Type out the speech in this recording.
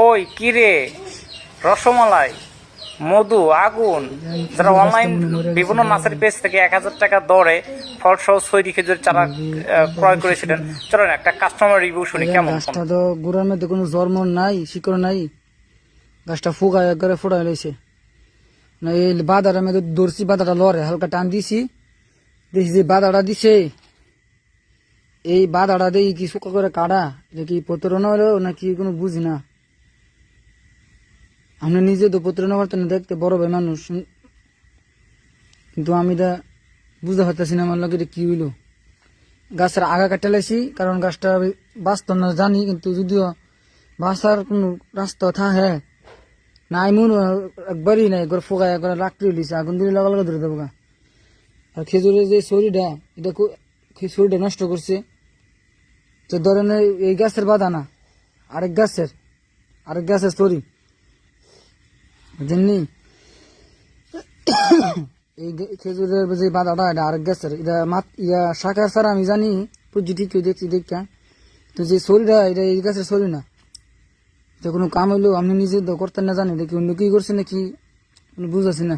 ওই কিরে রসমালাই মধু আগুন। যারা অনলাইন বিভিন্ন মাছের পেজ থেকে এক হাজার টাকা দরে ফল সহ সৈরি খেজুর চারা ক্রয় করেছিলেন চলেন একটা কাস্টমার রিভিউ শুনি কেমন গাছটা তো গোড়ার মধ্যে কোনো জন্ম নাই শিকড় নাই। গাছটা ফুকা একবারে ফোড়াই লইছে না এই বাদাটার মধ্যে দর্শি বাদাটা লড়ে হালকা টান দিছি। দেখি যে বাদাটা দিছে। এই বাদাটা দিয়ে কি শুকা করে কাটা এটা কি প্রতারণা হলো নাকি কোনো বুঝি না। আমরা নিজে তো প্রতারণা করতে না, দেখতে বড় ভাই মানুষ। কিন্তু আমি এটা বুঝতে পারতেছি না আমার লোক এটা কি হইল। গাছের আগা কাটে লাইছি কারণ গাছটা বাঁচত না, জানি, কিন্তু যদিও বাঁচার কোনো রাস্তা থা হ্যাঁ থাকে নাই মন একবারই নাই, একবার ফোকা একবার লাকড়ি লিছে আগুন দিলে লাগা লাগা ধরে দেবো গা। আর খেজুরের যে শরীরটা, এটা শরীরটা নষ্ট করছে। তো ধরেন এই গাছের বাধা না, আরেক গাছের আরেক গাছের শরীর। বুঝেননি এই খেজুরের যে বাধাটা এটা আরেক গাছের, এটা মাত ইয়া শাখা স্যার আমি জানি প্রযুক্তি কেউ দেখছি দেখা তো যে শরীরটা, এটা এই গাছের শরীর না। যে কোনো কাম হইলেও আপনি নিজে তো করতেন না জানি, দেখি অন্য কি করছে নাকি? বুঝাছি না।